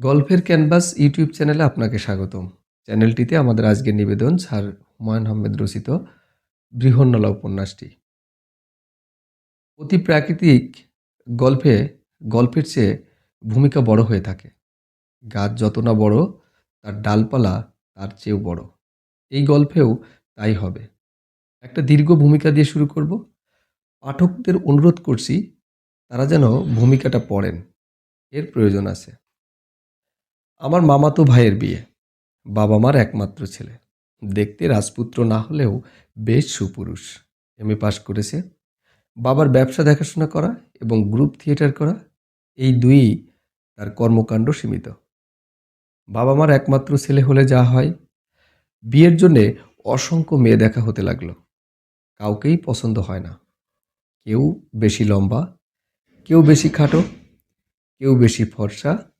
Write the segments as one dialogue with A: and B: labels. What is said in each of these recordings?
A: গল্পের canvas YouTube চ্যানেলে আপনাকে স্বাগতম। চ্যানেলটিতে আমাদের আজকের নিবেদন স্যার হুমায়ুন আহমেদ রচিত বৃহন্নলা উপন্যাসটি। অতি প্রাকৃতিক গল্পে গল্পের চেয়ে ভূমিকা বড় হয়ে থাকে। গাছ যত না বড়, তার ডালপালা তার চেয়েও বড়। এই গল্পেও তাই হবে। একটা দীর্ঘ ভূমিকা দিয়ে শুরু করব। পাঠকদের অনুরোধ করছি, তারা যেন ভূমিকাটা পড়েন। এর প্রয়োজন আছে। আমার মামাতো ভাইয়ের বিয়ে। বাবা মার একমাত্র ছেলে। দেখতে রাজপুত্র না হলেও বেশ সুপুরুষ। এম এ পাশ করেছে। বাবার ব্যবসা দেখাশোনা করা এবং গ্রুপ থিয়েটার করা, এই দুই তার কর্মকাণ্ড সীমিত। বাবা মার একমাত্র ছেলে হলে যা হয়। বিয়ের জন্যে অসংখ্য মেয়ে দেখা হতে লাগল। কাউকেই পছন্দ হয় না। কেউ বেশি লম্বা, কেউ বেশি খাটো, কেউ বেশি ফর্সা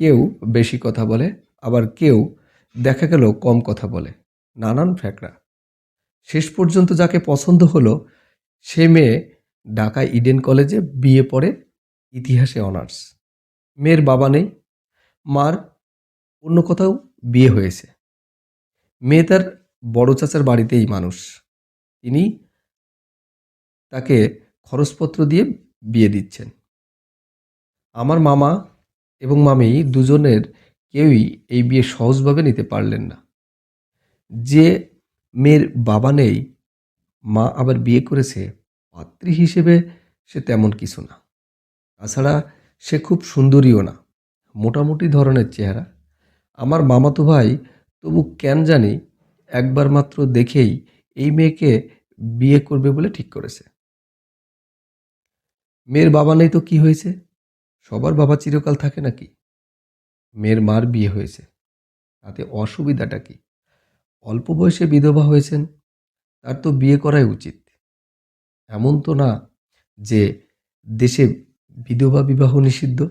A: কেউ বেশি কথা বলে, আবার কেউ দেখা গেল কম কথা বলে। নানান ফ্যাকরা শেষ পর্যন্ত যাকে পছন্দ হলো, সে মেয়ে ঢাকা ইডেন কলেজে বিয়ে পড়ে ইতিহাসে অনার্স। মেয়ের বাবা নেই, মার অন্য কোথাও বিয়ে হয়েছে। মেয়ে তার বড় চাচার বাড়িতেই মানুষ। তিনি তাকে খরচপত্র দিয়ে বিয়ে দিচ্ছেন। আমার মামা এবং মামি দুজনের কেউই এই বিয়ে সহজভাবে নিতে পারলেন না। যে মেয়ের বাবা নেই, মা আবার বিয়ে করেছে, পাত্রী হিসেবে সে তেমন কিছু না। তাছাড়া সে খুব সুন্দরীও না, মোটামুটি ধরনের চেহারা। আমার মামাতো ভাই তবু কেন জানি একবার মাত্র দেখেই এই মেয়েকে বিয়ে করবে বলে ঠিক করেছে। মেয়ের বাবা নেই তো কি হয়েছে? সবার বাবা চিরকাল থাকে নাকি? মেয়ের মার বিয়ে হয়েছে। তাতে অসুবিধাটা কি? অল্প বয়সে বিধবা হয়েছেন, তার তো বিয়ে করাই উচিত। এমন তো না যে দেশে বিধবা বিবাহ নিষিদ্ধ।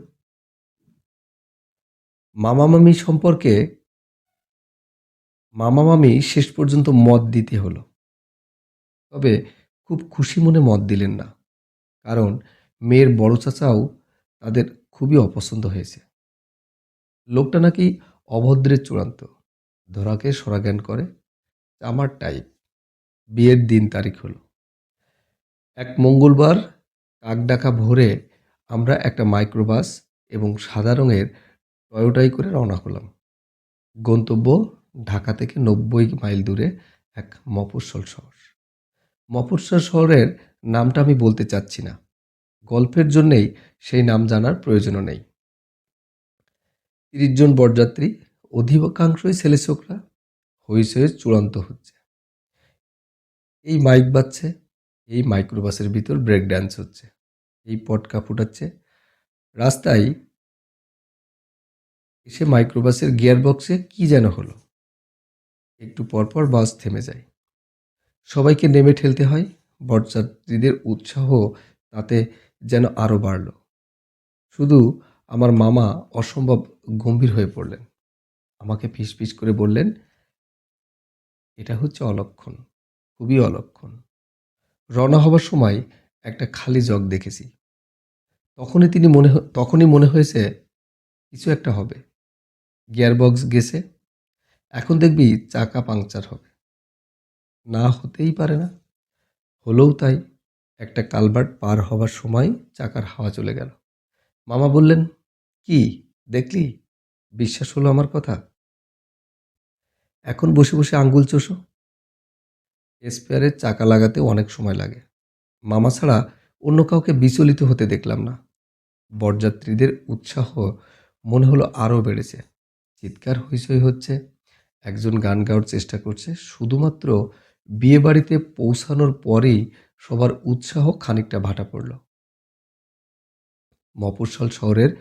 A: মামা মামি সম্পর্কে মামা মামি শেষ পর্যন্ত মত দিতে হলো। তবে খুব খুশি মনে মত দিলেন না। কারণ মেয়ের বড় চাচাও তাদের খুবই অপছন্দ হয়েছে। লোকটা নাকি অভদ্রের চূড়ান্ত, ধরাকে সরাজ্ঞান করে, আমার টাইপ বিয়ের দিন তারিখ হলো। এক মঙ্গলবার কাকডাকা ভোরে আমরা একটা মাইক্রোবাস এবং সাদা রঙের টয়োটাই করে রওনা হলাম। গন্তব্য ঢাকা থেকে নব্বই মাইল দূরে এক মফস্বল শহর। মফস্বল শহরের নামটা আমি বলতে চাচ্ছি না। গল্পের জন্যেই সেই নাম জানার প্রয়োজনও নেই। তিরিশ জন বরযাত্রী, অধিকাংশই ছেলে ছোকরা চূড়ান্ত হচ্ছে। এই মাইক বাজছে, এই মাইক্রোবাসের ভিতর ব্রেক ড্যান্স হচ্ছে, এই পটকা ফুটাচ্ছে। রাস্তায় এসে মাইক্রোবাসের গিয়ার বক্সে কি যেন হলো। একটু পরপর বাস থেমে যায়। সবাইকে নেমে ঠেলতে হয়, বরযাত্রীদের উৎসাহ তাতে যেন আরও বাড়ল। শুধু আমার মামা অসম্ভব গম্ভীর হয়ে পড়লেন। আমাকে ফিস ফিস করে বললেন, এটা হচ্ছে অলক্ষণ, খুবই অলক্ষণ। রওনা হবার সময় একটা খালি জগ দেখেছি। তখনই তিনি মনে তখনই মনে হয়েছে কিছু একটা হবে। গিয়ারবক্স গেছে, এখন দেখবি চাকা পাংচার হবে। না হতেই পারে না। হলেও তাই একটা কালভার্ট পার হবার সময় চাকার হাওয়া চলে গেল। মামা বললেন, কি, দেখলি? বিশ্বাস হলো আমার কথা? এখন বসে বসে আঙ্গুল চোষো। স্পেয়ারের চাকা লাগাতে অনেক সময় লাগে। মামা ছাড়া অন্য কাউকে বিচলিত হতে দেখলাম না। বরযাত্রীদের উৎসাহ মনে হলো আরও বেড়েছে। চিৎকার হইচই হচ্ছে। একজন গান গাওয়ার চেষ্টা করছে। শুধুমাত্র বিয়ে বাড়িতে পৌঁছানোর পরেই সবার উৎসাহ খানিকটা ভাটা পড়ল। মফস্বল শহরের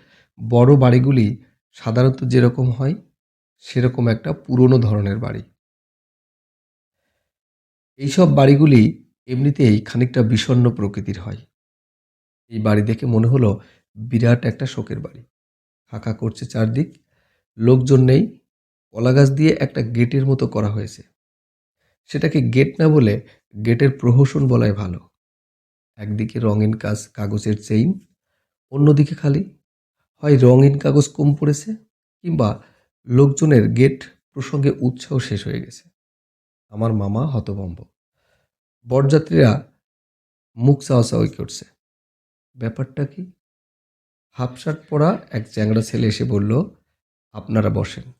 A: বড় বাড়িগুলি সাধারণত যেরকম হয়, সেরকম একটা পুরনো ধরনের বাড়ি। এইসব বাড়িগুলি এমনিতেই খানিকটা বিষণ্ণ প্রকৃতির হয়। এই বাড়ি দেখে মনে হলো বিরাট একটা শোকের বাড়ি। ফাঁকা করছে চারদিক, লোকজন নেই কলা গাছ দিয়ে একটা গেটের মতো করা হয়েছে। সেটাকে গেট না বলে গেটের প্রহসন বলাই ভালো। একদিকে রঙিন কাজ কাগজের চেইন, অন্যদিকে খালি। হয় রঙিন কাগজ কম পড়েছে কিংবা লোকজনের গেট প্রসঙ্গে উৎসাহ শেষ হয়ে গেছে। আমার মামা হতভম্ব। বরযাত্রীরা মুখ চাওয়াচাওয়ি করছে। ব্যাপারটা কি? হাফ শার্ট পরা এক চ্যাংড়া ছেলে এসে বলল, আপনারা বসেন।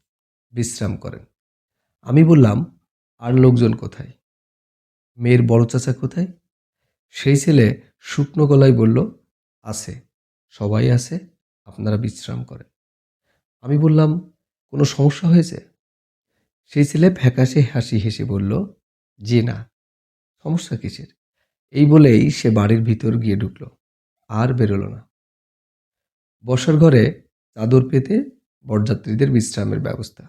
A: বিশ্রাম করেন। আমি বললাম, আর লোকজন কোথায়? মেয়ের বড় চাচা কোথায়? সেই ছেলে শুকনো গলায় বলল, আছে, সবাই আছে, আপনারা বিশ্রাম করেন। আমি বললাম, কোনো সমস্যা হয়েছে? সেই ছেলে ফ্যাকাশে হাসি হেসে বলল জি না, সমস্যা কিসের? এই বলেই সে বাড়ির ভিতর গিয়ে ঢুকলো, আর বেরোলো না। বসার ঘরে চাদর পেতে বরযাত্রীদের বিশ্রামের ব্যবস্থা।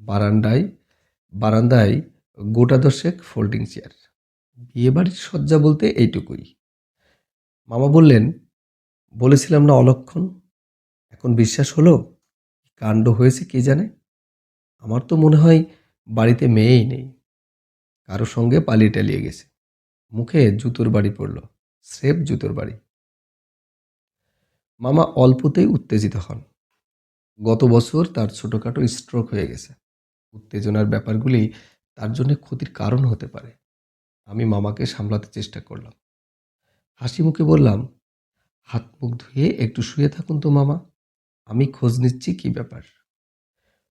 A: বারান্দায় বারান্দায় গোটা দশেক ফোল্ডিং চেয়ার বিয়ে বাড়ির সজ্জা বলতে এইটুকুই। মামা বললেন, বলেছিলাম না অলক্ষণ। এখন বিশ্বাস হলো কাণ্ড হয়েছে কে জানে? আমার তো মনে হয় বাড়িতে মেয়েই নেই। কারও সঙ্গে পালিয়ে টালিয়ে গেছে। মুখে জুতোর বাড়ি পড়ল, স্রেফ জুতোর বাড়ি। মামা অল্পতেই উত্তেজিত হন। গত বছর তার ছোটোখাটো স্ট্রোক হয়ে গেছে। উত্তেজনার ব্যাপারগুলি তার জন্য ক্ষতির কারণ হতে পারে। আমি মামাকে সামলাতে চেষ্টা করলাম। হাসি মুখে বললাম, হাত মুখ ধুয়ে একটু শুয়ে থাকুন তো মামা, আমি খোঁজ নিচ্ছি কি ব্যাপার?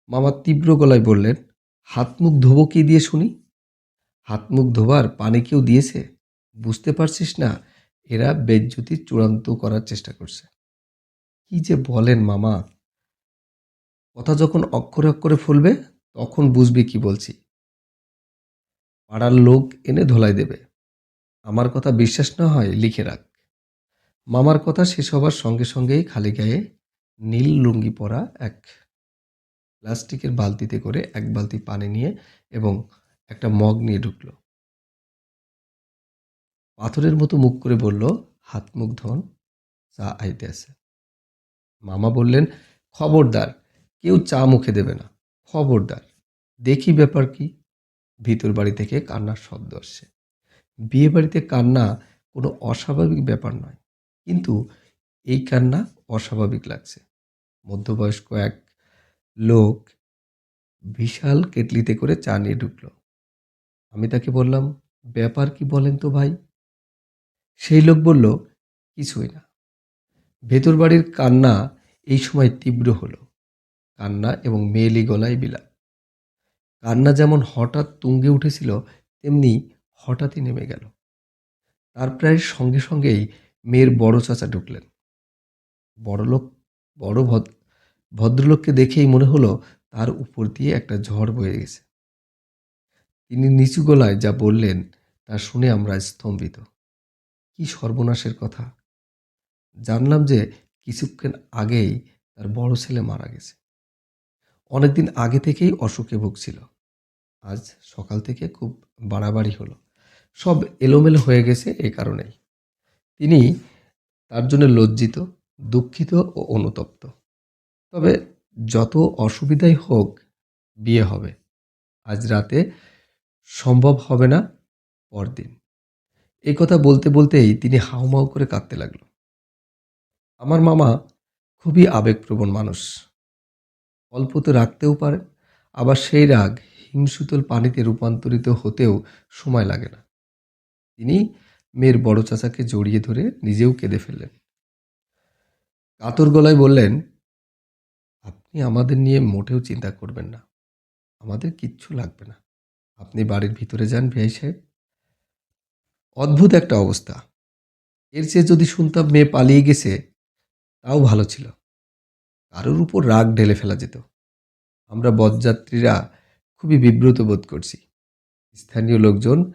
A: মামা তীব্র গলায় বললেন, হাত মুখ ধোবো কি দিয়ে শুনি? হাত মুখ ধোবার পানি কেউ দিয়েছে? বুঝতে পারছিস না, এরা বেজ্জুতি চূড়ান্ত করার চেষ্টা করছে। কি যে বলেন মামা? কথা যখন অক্ষরে অক্ষরে ফুলবে, তখন বুঝবি কি বলছি। পাড়ার লোক এনে ধোলাই দেবে। আমার কথা বিশ্বাস না হয় লিখে রাখ। মামার কথা শেষ হবার সঙ্গে সঙ্গেই খালি গায়ে নীল লুঙ্গি পরা এক প্লাস্টিকের বালতিতে করে এক বালতি পানি নিয়ে এবং একটা মগ নিয়ে ঢুকলো। পাথরের মতো মুখ করে বলল, হাত মুখ ধন, চা আইতে আছে। মামা বললেন, খবরদার, কেউ চা মুখে দেবে না, খবরদার, দেখি ব্যাপার কি? ভিতর বাড়ি থেকে কান্নার শব্দ আসছে। বিয়ে বাড়িতে কান্না কোনো অস্বাভাবিক ব্যাপার নয়, কিন্তু এই কান্না অস্বাভাবিক লাগছে। মধ্যবয়স্ক এক লোক বিশাল কেটলিতে করে চা নিয়ে ঢুকলো। আমি তাকে বললাম, ব্যাপার কি বলেন তো ভাই? সেই লোক বলল, কিছুই না। ভেতর বাড়ির কান্না এই সময় তীব্র হলো। কান্না এবং মেয়েলি গলায় বিলাপ। কান্না যেমন হঠাৎ তুঙ্গে উঠেছিল, তেমনি হঠাৎই নেমে গেল। তার প্রায় সঙ্গে সঙ্গেই মেয়ের বড় চাচা ঢুকলেন। বড়লোক, বড় ভদ- ভদ্রলোককে দেখেই মনে হলো তার উপর দিয়ে একটা ঝড় বয়ে গেছে। তিনি নিচু গলায় যা বললেন তা শুনে আমরা স্তম্ভিত। কি সর্বনাশের কথা! জানলাম যে কিছুক্ষণ আগেই তার বড় ছেলে মারা গেছে। অনেকদিন আগে থেকেই অসুখে ভুগছিল। আজ সকাল থেকে খুব বাড়াবাড়ি হলো। সব এলোমেলো হয়ে গেছে এই কারণেই। তিনি তার জন্য লজ্জিত, দুঃখিত ও অনুতপ্ত। তবে যত অসুবিধাই হোক, বিয়ে হবে। আজ রাতে সম্ভব হবে না পরদিন। এই কথা বলতে বলতেই তিনি হাউমাউ করে কাঁদতে লাগল। আমার মামা খুবই আবেগপ্রবণ মানুষ। অল্পতে রাখতেও পারেন, আবার সেই রাগ হিমশীতল পানিতে রূপান্তরিত হতেও সময় লাগে না। তিনি মেয়ের বড় চাচাকে জড়িয়ে ধরে নিজেও কেঁদে ফেললেন। কাতর গলায় বললেন, আপনি আমাদের নিয়ে মোটেও চিন্তা করবেন না। আমাদের কিচ্ছু লাগবে না। আপনি বাড়ির ভিতরে যান ভিআই সাহেব। অদ্ভুত একটা অবস্থা। এর চেয়ে যদি শুনতাম মেয়ে পালিয়ে গেছে, তাও ভালো ছিল। কারোর উপর রাগ ঢেলে ফেলা যেত। আমরা বদযাত্রীরা খুবই বিব্রত বোধ করছি। স্থানীয় লোকজন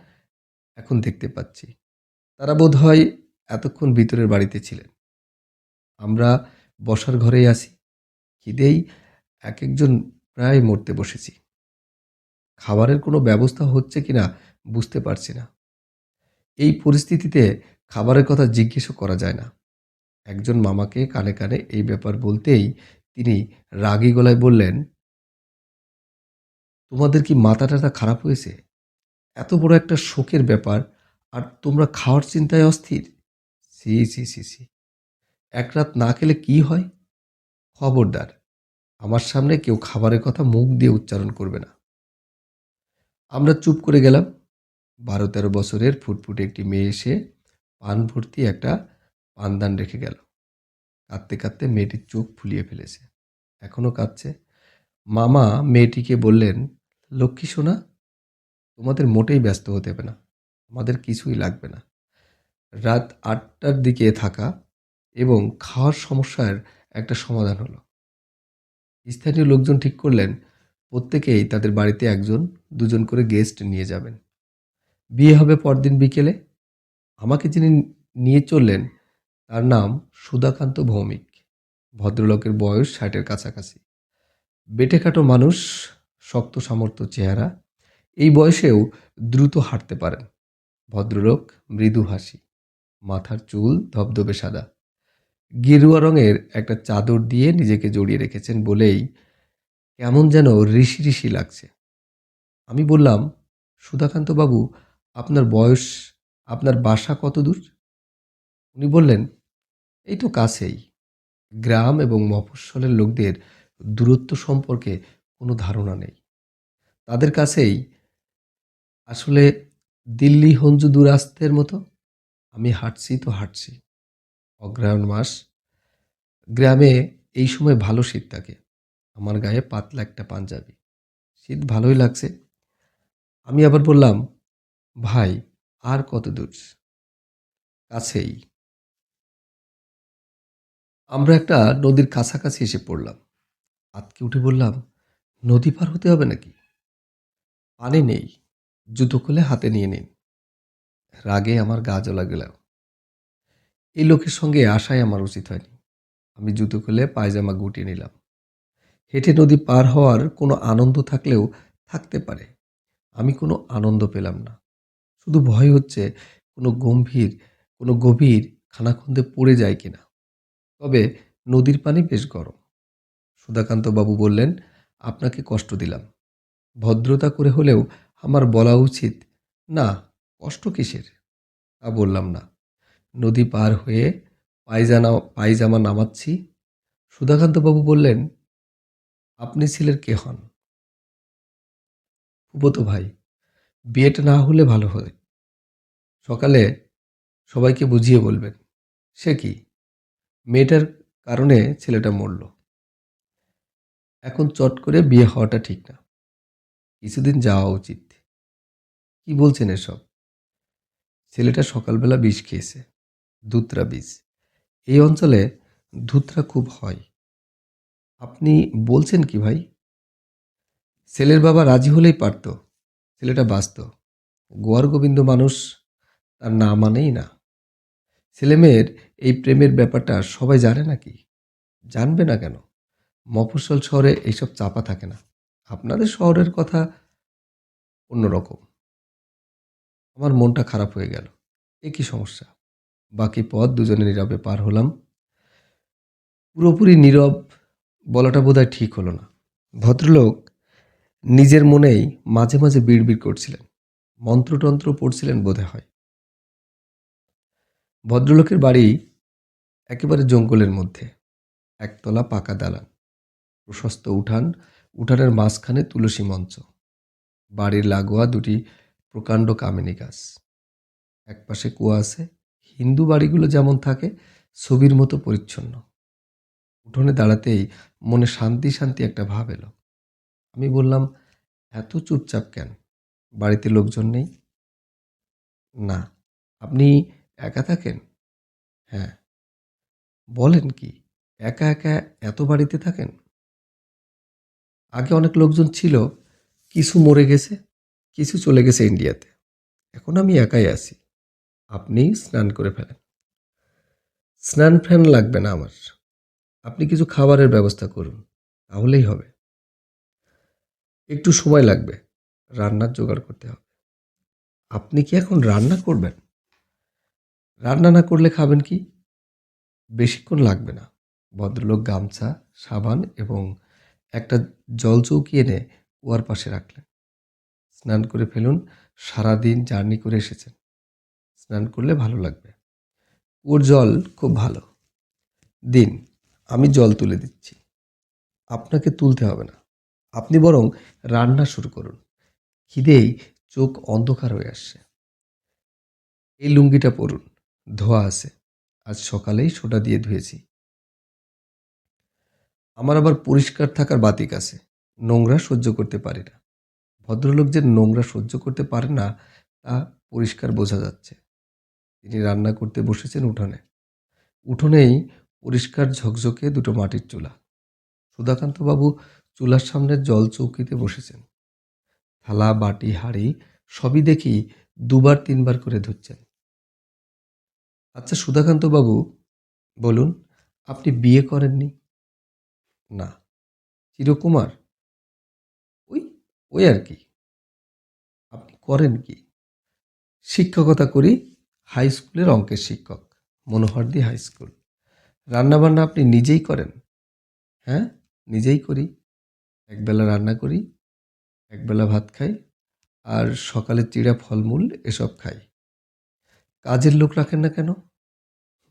A: এখন দেখতে পাচ্ছি। তারা বোধ হয় এতক্ষণ ভিতরের বাড়িতে ছিলেন। আমরা বসার ঘরেই আছি। খিদেই এক একজন প্রায় মরতে বসেছি। খাবারের কোনো ব্যবস্থা হচ্ছে কিনা বুঝতে পারছি না। এই পরিস্থিতিতে খাবারের কথা জিজ্ঞেসও করা যায় না। একজন মামাকে কানে কানে এই ব্যাপার বলতেই তিনি রাগী গলায় বললেন, তোমাদের কি মাথা টাথা খারাপ হয়েছে? এত বড় একটা শোকের ব্যাপার, আর তোমরা খাওয়ার চিন্তায় অস্থির? সি সি সি সি এক রাত না খেলে কি হয়? খবরদার, আমার সামনে কেউ খাবারের কথা মুখ দিয়ে উচ্চারণ করবে না। আমরা চুপ করে গেলাম। বারো তেরো বছরের ফুটফুটে একটি মেয়ে এসে পান ভর্তি একটা পানদান রেখে গেল। কাঁদতে কাঁদতে মেয়েটির চোখ ফুলিয়ে ফেলেছে। এখনও কাঁদছে। মামা মেয়েটিকে বললেন, লক্ষ্মী সোনা, তোমাদের মোটেই ব্যস্ত হতে হবে না। আমাদের কিছুই লাগবে না। রাত আটটার দিকে থাকা এবং খাওয়ার সমস্যার একটা সমাধান হলো। স্থানীয় লোকজন ঠিক করলেন, প্রত্যেকেই তাদের বাড়িতে একজন, দুজন করে গেস্ট নিয়ে যাবেন। বিয়ে হবে পরদিন বিকেলে। আমাকে যিনি নিয়ে চললেন তার নাম সুধাকান্ত ভৌমিক। ভদ্রলোকের বয়স ষাটের কাছাকাছি। বেটেখাটো মানুষ, শক্ত সামর্থ্য চেহারা, এই বয়সেও দ্রুত হাঁটতে পারেন। ভদ্রলোক মৃদু হাসি, মাথার চুল ধবধবে সাদা। গেরুয়া রঙের একটা চাদর দিয়ে নিজেকে জড়িয়ে রেখেছেন বলেই কেমন যেন ঋষি ঋষি লাগছে। আমি বললাম সুধাকান্ত বাবু আপনার বয়স, আপনার বাসা কত দূর? উনি বললেন এই তো কাছেই গ্রাম এবং মফস্বলের লোকদের দূরত্ব সম্পর্কে কোনো ধারণা নেই। তাদের কাছেই আসলে দিল্লি হঞ্জু দূরাস্তের মতো, আমি হাঁটছি তো হাঁটছি। অগ্রহায়ণ মাস, গ্রামে এই সময় ভালো শীত থাকে। আমার গায়ে পাতলা একটা পাঞ্জাবি। শীত ভালোই লাগছে। আমি আবার বললাম, ভাই, আর কত দূর? কাছেই। আমরা একটা নদীর কাছাকাছি এসে পড়লাম। আতকে উঠে বললাম, নদী পার হতে হবে নাকি? পানি নেই। জুতো খুলে হাতে নিয়ে নিন। রাগে আমার গা জ্বলা গেল। এই লোকের সঙ্গে আসাই আমার উচিত হয়নি। আমি জুতো খুলে পায়জামা গুটিয়ে নিলাম। হেঁটে নদী পার হওয়ার কোনো আনন্দ থাকলেও থাকতে পারে। আমি কোনো আনন্দ পেলাম না। শুধু ভয় হচ্ছে, কোনো গম্ভীর, কোনো গভীর খানাখন্দে পড়ে যায় কিনা। তবে নদীর পানি বেশ গরম। সুধাকান্তবাবু বললেন, আপনাকে কষ্ট দিলাম। ভদ্রতা করে হলেও আমার বলা উচিত, না, কষ্ট কিসের? তা বললাম না। নদী পার হয়ে পায়জানা, পায়জামা নামাচ্ছি। সুধাকান্তবাবু বললেন, আপনি ছেলের কে হন? ফুবতো ভাই, বিয়েটা না হলে ভালো হয়। সকালে সবাইকে বুঝিয়ে বলবেন। সে কি? মেয়েটার কারণে ছেলেটা মরল। এখন চট করে বিয়ে হওয়াটা ঠিক না। কিছুদিন যাওয়া উচিত। কি বলছেন এসব? ছেলেটা সকালবেলা বিষ খেয়েছে দুত্রা বিষ। এই অঞ্চলে ধুতরা খুব হয়। আপনি বলছেন কি ভাই? ছেলের বাবা রাজি হলেই পারত, ছেলেটা বাঁচত। গোয়ার গোবিন্দ মানুষ তার না মানেই না। ছেলেমেয়ের এই প্রেমের ব্যাপারটা সবাই জানে নাকি? জানবে না কেন? মফস্বল শহরে এইসব চাপা থাকে না। আপনাদের শহরের কথা অন্যরকম। আমার মনটা খারাপ হয়ে গেল। এ কি সমস্যা? বাকি পথ দুজনে নীরবে পার হলাম। পুরোপুরি নীরব বলাটা বোধহয় ঠিক হলো না। ভদ্রলোক নিজের মনেই মাঝে মাঝে বিড়বিড় করছিলেন। মন্ত্রতন্ত্র পড়ছিলেন বোধে হয় ভদ্রলোকের বাড়ি একেবারে জঙ্গলের মধ্যে, একতলা পাকা দালান, প্রশস্ত উঠান, উঠানের মাঝখানে তুলসী মঞ্চ, বাড়ির লাগোয়া দুটি প্রকাণ্ড কামিনী গাছ। একপাশে কুয়া আছে, হিন্দু বাড়িগুলো যেমন থাকে, ছবির মতো পরিচ্ছন্ন। উঠোনে দাঁড়াতেই মনে শান্তি শান্তি একটা ভাব এলো। আমি বললাম, এত চুপচাপ কেন? বাড়িতে লোকজন নেই? না, আপনি একা থাকেন? হ্যাঁ। বলেন কি, একা একা এত বাড়িতে থাকেন? আগে অনেক লোকজন ছিল, কিছু মরে গেছে, কিছু চলে গেছে ইন্ডিয়াতে। এখন আমি একাই আছি। আপনি স্নান করে ফেলেন। স্নান ফ্যান লাগবে না আমার। আপনি কিছু খাবারের ব্যবস্থা করুন, তাহলেই হবে। একটু সময় লাগবে, রান্নার জোগাড় করতে হবে। আপনি কি এখন রান্না করবেন? রান্না না করলে খাবেন কি? বেশিক্ষণ লাগবে না। ভদ্রলোক গামছা, সাবান এবং একটা জল চৌকি এনে কুয়ার পাশে রাখলেন। স্নান করে ফেলুন, সারাদিন জার্নি করে এসেছেন। স্নান করলে ভালো লাগবে। কুয়োর জল খুব ভালো। দিন, আমি জল তুলে দিচ্ছি। আপনাকে তুলতে হবে না। আপনি বরং রান্না শুরু করুন। খিদেই চোখ অন্ধকার হয়ে আসছে। এই লুঙ্গিটা পরুন। ধোয়া আছে। আজ সকালেই সোডা দিয়ে ধুয়েছি। আমার আবার পরিষ্কার থাকার বাতিক আছে। নোংরা সহ্য করতে পারি না। ভদ্রলোক যে নোংরা সহ্য করতে পারে না, তা পরিষ্কার বোঝা যাচ্ছে। তিনি রান্না করতে বসেছেন উঠোনে। উঠোনেই পরিষ্কার ঝকঝকে দুটো মাটির চুলা। সুধাকান্তবাবু চুলার সামনে জল চৌকিতে বসেছেন। থালা, বাটি, হাঁড়ি সবই দেখি দুবার, তিনবার করে ধুচ্ছেন। আচ্ছা সুধাকান্তবাবু বলুন, আপনি বিয়ে করেননি? না। চিরকুমার? ওই ওই আর কি। আপনি করেন কি? শিক্ষকতা করি, হাই স্কুলের অঙ্কের শিক্ষক, মনোহরদি হাই স্কুল। রান্নাবান্না আপনি নিজেই করেন? হ্যাঁ নিজেই করি। একবেলা রান্না করি, একবেলা ভাত খাই, আর সকালে চিড়া ফলমূল এসব খাই। কাজের লোক রাখেন না কেন?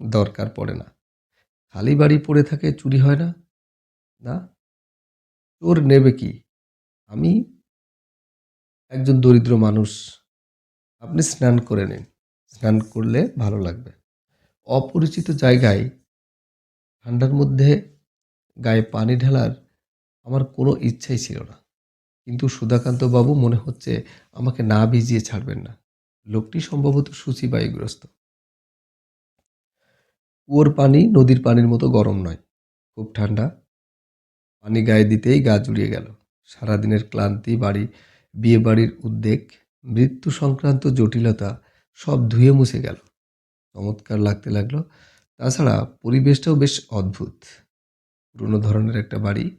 A: দরকার পড়ে না। খালি বাড়ি পড়ে থাকে চুরি হয় না? না? চোর নেবে কি? আমি একজন দরিদ্র মানুষ। আপনি স্নান করে নিন। স্নান করলে ভালো লাগবে। অপরিচিত জায়গায় ঠান্ডার মধ্যে গায়ে পানি ঢালার আমার কোনো ইচ্ছাই ছিল না। কিন্তু সুধাকান্ত বাবু মনে হচ্ছে আমাকে না ভিজিয়ে ছাড়বেন না। লোকটি সম্ভবত সূচিবায়ুগ্রস্ত। কুয়োর পানি নদীর পানির মতো গরম নয়, খুব ঠান্ডা। পানি গায়ে দিতেই গা জুড়িয়ে গেল। সারাদিনের ক্লান্তি, বাড়ি বিয়ে বাড়ির উদ্বেগ, মৃত্যু সংক্রান্ত জটিলতা সব ধুয়ে মুছে গেল। চমৎকার লাগতে লাগল। তাছাড়া পরিবেশটাও বেশ অদ্ভুত। পুরনো ধরনের একটা বাড়ি,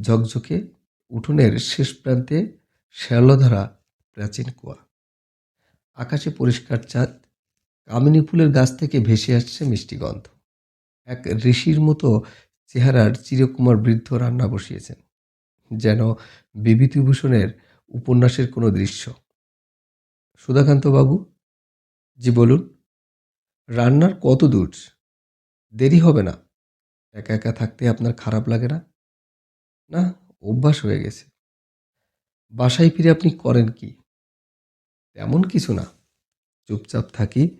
A: ঝকঝকে উঠোনের শেষ প্রান্তে শ্যালধারা, প্রাচীন কুয়া। আকাশে পরিষ্কার চাঁদ, কামিনী ফুলের গাছ থেকে ভেসে আসছে মিষ্টি গন্ধ। এক ঋষির মতো চেহারার চিরকুমার বৃদ্ধ রান্না বসিয়েছেন, যেন বিভূতিভূষণের উপন্যাসের কোনো দৃশ্য। সুধাকান্তবাবু, জি বলুন, রান্নার কত দূর? দেরি হবে না। একা একা থাকতে আপনার খারাপ লাগে না? না, অভ্যাস হয়ে গেছে। বাসায় ফিরে আপনি করেন কি? তেমন কিছু না। চুপচাপ থাকি।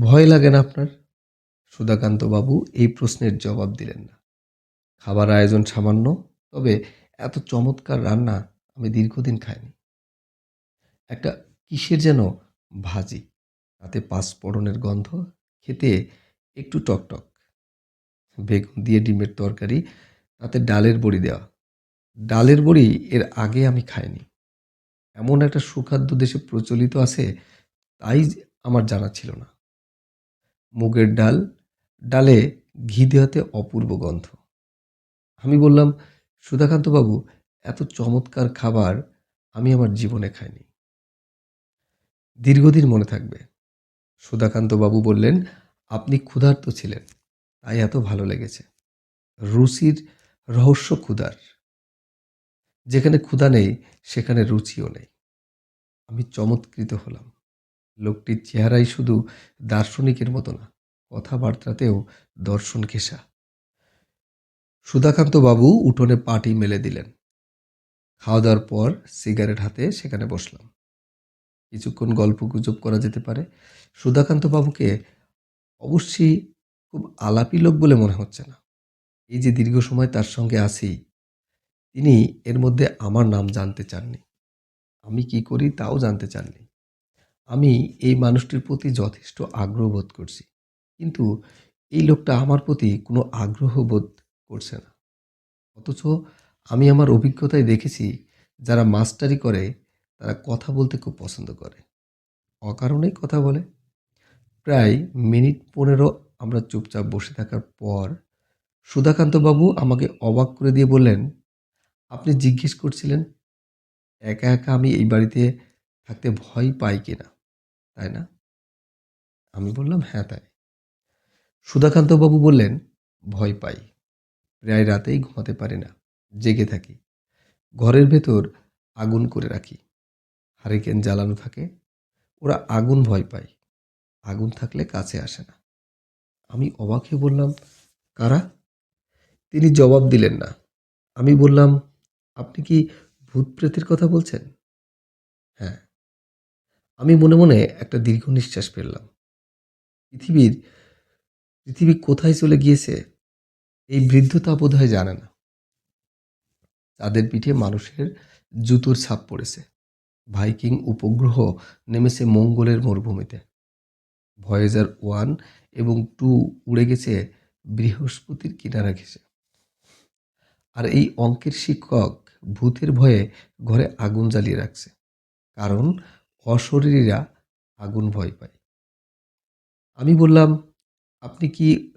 A: ভয় লাগে না আপনার? সুধাকান্তবাবু এই প্রশ্নের জবাব দিলেন না। খাবার আয়োজন সামান্য, তবে এত চমৎকার রান্না আমি দীর্ঘদিন খাইনি। একটা কিসের যেন ভাজি, তাতে পাঁচফোড়নের গন্ধ, খেতে একটু টকটক। বেগুন দিয়ে ডিমের তরকারি, তাতে ডালের বড়ি দেওয়া। ডালের বড়ি এর আগে আমি খাইনি। এমন একটা সুখাদ্য দেশে প্রচলিত আছে, তাই আমার জানা ছিল না। মুগের ডাল, ডালে ঘি দেওয়াতে অপূর্ব গন্ধ। আমি বললাম, সুধাকান্তবাবু, এত চমৎকার খাবার আমি আমার জীবনে খাইনি। দীর্ঘদিন মনে থাকবে। সুধাকান্তবাবু বললেন, আপনি ক্ষুধার্ত ছিলেন, তাই এত ভালো লেগেছে। রুচির রহস্য ক্ষুধার। যেখানে ক্ষুধা নেই, সেখানে রুচিও নেই। আমি চমৎকৃত হলাম। লোকটির চেহারাই শুধু দার্শনিকের মতো না, কথাবার্তাতেও দর্শন ঘেঁষা। সুধাকান্ত বাবু উঠোনে পাটি মেলে দিলেন। খাওয়া দাওয়ার পর সিগারেট হাতে সেখানে বসলাম। কিছুক্ষণ গল্প গুজব করা যেতে পারে। সুধাকান্ত বাবুকে অবশ্যই খুব আলাপি লোক বলে মনে হচ্ছে না। এই যে দীর্ঘ সময় তার সঙ্গে আছি তিনি এর মধ্যে আমার নাম জানতে চাননি। আমি কি করি তাও জানতে চাননি। আমি এই মানুষটির প্রতি যথেষ্ট আগ্রহ বোধ করছি। কিন্তু এই লোকটা আমার প্রতি কোনো আগ্রহ বোধ করছে না। অথচ আমি আমার অভিজ্ঞতায় দেখেছি, যারা মাস্টারি করে, তারা কথা বলতে খুব পছন্দ করে। অকারণেই কথা বলে। প্রায় মিনিট পনেরো আমরা চুপচাপ বসে থাকার পর সুধাকান্তবাবু আমাকে অবাক করে দিয়ে বললেন আপনি জিজ্ঞেস করছিলেন, একা একা আমি এই বাড়িতে থাকতে ভয় পাই কিনা তাই না? আমি বললাম হ্যাঁ তাই। সুধাকান্তবাবু বললেন, ভয় পাই। প্রায় রাতেই ঘুমাতে পারি না, জেগে থাকি। ঘরের ভেতর আগুন করে রাখি। হারিকেন জ্বালানো থাকে, ওরা আগুন ভয় পায়। আগুন থাকলে কাছে আসে না। আমি অবাক হয়ে বললাম, কারা? তিনি জবাব দিলেন না। আমি বললাম আপনি কি ভূত প্রেতের কথা বলছেন? হ্যাঁ। আমি মনে মনে একটা দীর্ঘ নিঃশ্বাস ফেললাম। পৃথিবীর, পৃথিবী কোথায় চলে গিয়েছে, এই বৃদ্ধ তা বোধ হয় জানে না। তাদের পিঠে মানুষের জুতোর ছাপ পড়েছে। ভাইকিং উপগ্রহ নেমেছে মঙ্গলের মরুভূমিতে। ভয়েজার ওয়ান এবং টু উড়ে গেছে বৃহস্পতির কিনারা ঘেসে আর এই অঙ্কের শিক্ষক ভূতের ভয়ে ঘরে আগুন জ্বালিয়ে রাখছে। কারণ অশরীরীরা আগুন ভয় পায়। আমি বললাম, আপনি কি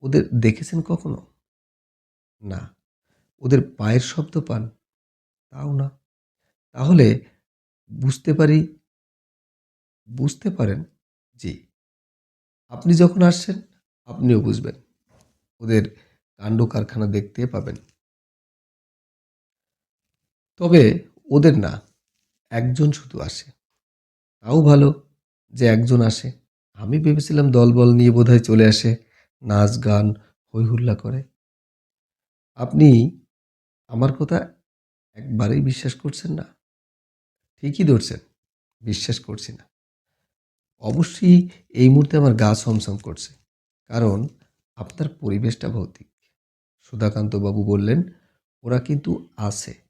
A: ওদের দেখেছেন কখনো? না। ওদের পায়ের শব্দ পান? তাও না। তাহলে বুঝতে পারি? বুঝতে পারেন, জি। আপনি যখন আসছেন, আপনিও বুঝবেন। ওদের কাণ্ড কারখানা দেখতে পাবেন। তবে ওদের না, একজন শুধু আসে। তাও ভালো যে একজন আসে। আমি ভেবেছিলাম দলবল নিয়ে বোধহয় চলে আসে, নাচ গান হই হুল্লা করে। আপনি আমার কথা একবারেই বিশ্বাস করছেন না? ঠিকই ধরছেন, বিশ্বাস করছি না। অবশ্যই এই মুহূর্তে আমার গা সমসম করছে, কারণ আপনার পরিবেশটা ভৌতিক। সুধাকান্তবাবু বললেন, ওরা কিন্তু আছে।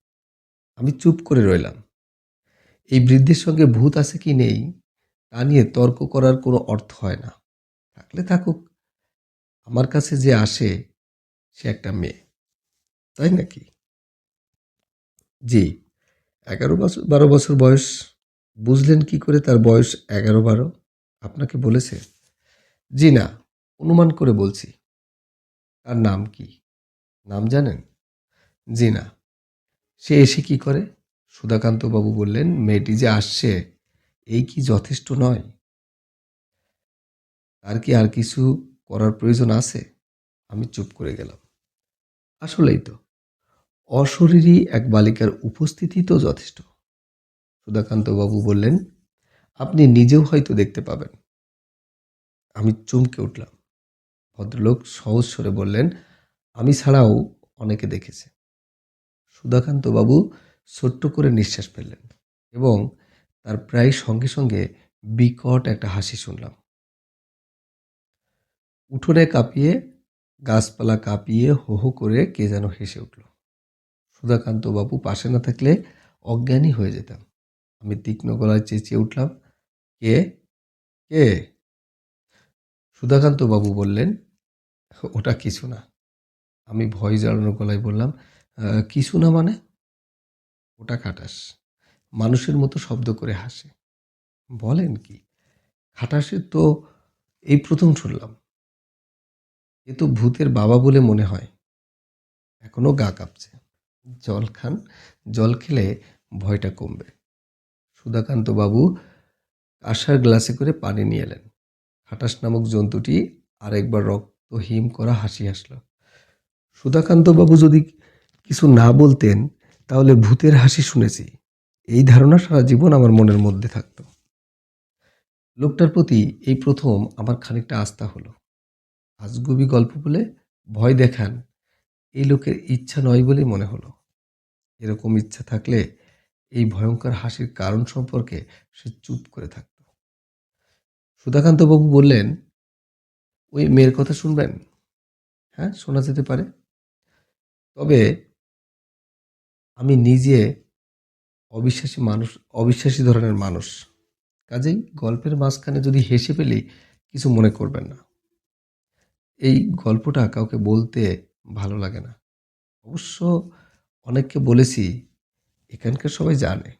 A: আমি চুপ করে রইলাম। এই বৃদ্ধের সঙ্গে ভূত আছে কি নেই, তা নিয়ে তর্ক করার কোনো অর্থ হয় না। থাকলে থাকুক, আমার কাছে যে আসে, সে একটা মেয়ে। তাই নাকি? জি, এগারো বছর, বারো বছর বয়স। বুঝলেন কি করে তার বয়স এগারো, বারো? আপনাকে বলেছে? জি না, অনুমান করে বলছি। তার নাম কি? নাম জানেন? জি না। সে এসে কি করে? সুধাকান্ত বাবু বললেন, মেয়েটি যে আসছে, এই কি যথেষ্ট নয়? তার কি আর কিছু করার প্রয়োজন আছে? আমি চুপ করে গেলাম। আসলেই তো, অশরীরী এক বালিকার উপস্থিতি তো যথেষ্ট। সুধাকান্ত বাবু বললেন, আপনি নিজেও হয়তো দেখতে পাবেন। আমি চমকে উঠলাম। ভদ্রলোক সহজ স্বরে বললেন, আমি ছাড়াও অনেকে দেখেছে। সুধাকান্ত বাবু ছোট্ট করে নিঃশ্বাস ফেললেন এবং তার প্রায় সঙ্গে সঙ্গে বিকট একটা হাসি শুনলাম। উঠোনে কাঁপিয়ে গাছপালা কাঁপিয়ে হো হো করে কে যেন হেসে উঠল। সুধাকান্ত বাবু পাশে না থাকলে অজ্ঞানী হয়ে যেতাম। আমি তীক্ষ্ণ গলায় চেঁচিয়ে উঠলাম কে? কে? সুধাকান্ত বাবু বললেন ওটা কিছু না। আমি ভয় জ্বালানো গলায় বললাম "আহ, কিছু না মানে ওটা খাটাস। মানুষের মতো শব্দ করে হাসে। বলেন কি খাটাসের তো এই প্রথম শুনলাম। এ তো ভূতের বাবা বলে মনে হয়। এখনও গা কাঁপছে। জল খান, জল খেলে ভয়টা কমবে। সুধাকান্ত বাবু আশার গ্লাসে করে পানি নিয়ে এলেন। খাটাস নামক জন্তুটি আরেকবার রক্তহীন করা হাসি হাসল। সুধাকান্ত বাবু যদি কিছু না বলতেন, তাহলে ভূতের হাসি শুনেছি। এই ধারণা সারা জীবন আমার মনের মধ্যে থাকতো। লোকটার প্রতি এই প্রথম আমার খানিকটা আস্থা হলো। আজগুবি গল্প বলে ভয় দেখান, এই লোকের ইচ্ছা নয় বলেই মনে হলো। এরকম ইচ্ছা থাকলে এই ভয়ঙ্কর হাসির কারণ সম্পর্কে সে চুপ করে থাকত। সুধাকান্ত বাবু বললেন, ওই মেয়ের কথা শুনবেন? হ্যাঁ শোনা যেতে পারে। তবে আমি নিজে অবিশ্বাসী মানুষ, অবিশ্বাসী ধরনের মানুষ। কাজেই গল্পের মাঝখানে যদি হেসে ফেলি, কিছু মনে করবেন না। এই গল্পটা কাউকে বলতে ভালো লাগে না। অবশ্য অনেককে বলেছি, এখানকার সবাই জানে।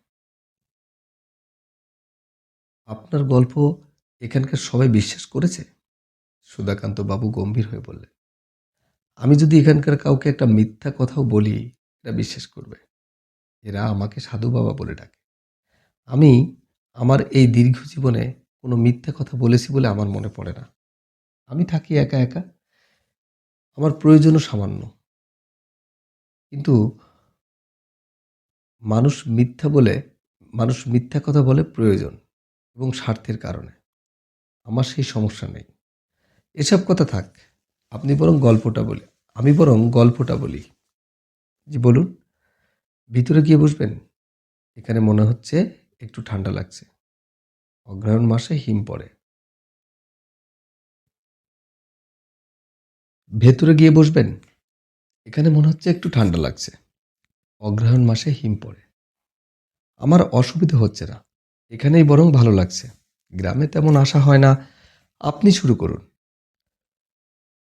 A: আপনার গল্প এখানকার সবাই বিশ্বাস করেছে? সুধাকান্ত বাবু গম্ভীর হয়ে বললেন। আমি যদি এখানকার কাউকে একটা মিথ্যা কথাও বলি এরা বিশ্বাস করবে। এরা আমাকে সাধু বাবা বলে ডাকে। আমি আমার এই দীর্ঘ জীবনে কোনো মিথ্যা কথা বলেছি বলে আমার মনে পড়ে না। আমি থাকি একা একা। আমার প্রয়োজনও সামান্য। কিন্তু মানুষ মিথ্যা বলে, মানুষ মিথ্যা কথা বলে প্রয়োজন এবং স্বার্থের কারণে। আমার সেই সমস্যা নেই। এসব কথা থাক, আপনি বরং গল্পটা বলে, আমি বরং গল্পটা বলি। জি, বলুন। ভিতরে গিয়ে বসবেন। এখানে মনে হচ্ছে একটু ঠান্ডা লাগছে। অগ্রহায়ণ মাসে হিম পড়ে। ভেতরে গিয়ে বসবেন। এখানে মনে হচ্ছে একটু ঠান্ডা লাগছে। অগ্রহায়ণ মাসে হিম পড়ে। আমার অসুবিধা হচ্ছে না। এখানেই বরং ভালো লাগছে। গ্রামে তেমন আশা হয় না। আপনি শুরু করুন।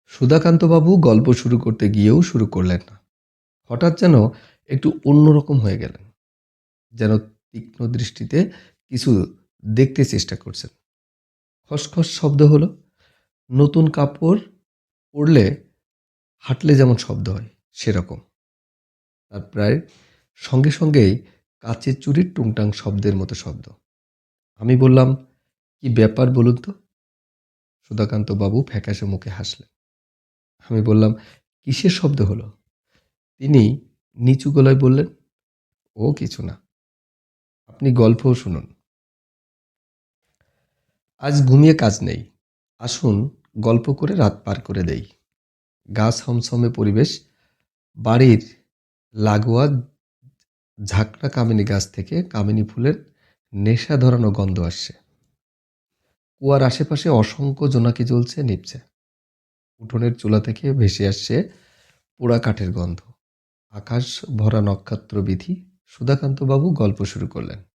A: সুধাকান্তবাবু গল্প শুরু করতে গিয়েও শুরু করলেন না। হঠাৎ যেন একটু অন্যরকম হয়ে গেলেন, যেন তীক্ষ্ণ দৃষ্টিতে কিছু দেখতে চেষ্টা করছেন। খসখস শব্দ হলো, নতুন কাপড় পরলে হাঁটলে যেমন শব্দ হয়, সেরকম। তার প্রায় সঙ্গে সঙ্গেই কাচের চুরির টুংটাং শব্দের মতো শব্দ। আমি বললাম, কি ব্যাপার বলুন তো? সুধাকান্ত বাবু ফ্যাকাশে মুখে হাসলেন। আমি বললাম, কিসের শব্দ হলো? তিনি নিচু গলায় বললেন, ও কিছু না। আপনি গল্পও শুনুন। আজ ঘুমিয়ে কাজ নেই। আসুন গল্প করে রাত পার করে দেই। গাছ হমসমে পরিবেশ। বাড়ির লাগোয়া ঝাঁকড়া কামিনী গাছ থেকে কামিনী ফুলের নেশা ধরানো গন্ধ আসছে। কুয়ার আশেপাশে অসংখ্য জোনাকি জ্বলছে, নিপছে। উঠোনের চুলা থেকে ভেসে আসছে পোড়া কাঠের গন্ধ। আকাশ ভরা নক্ষত্রবিধি সুধাকান্তবাবু গল্প শুরু করলেন।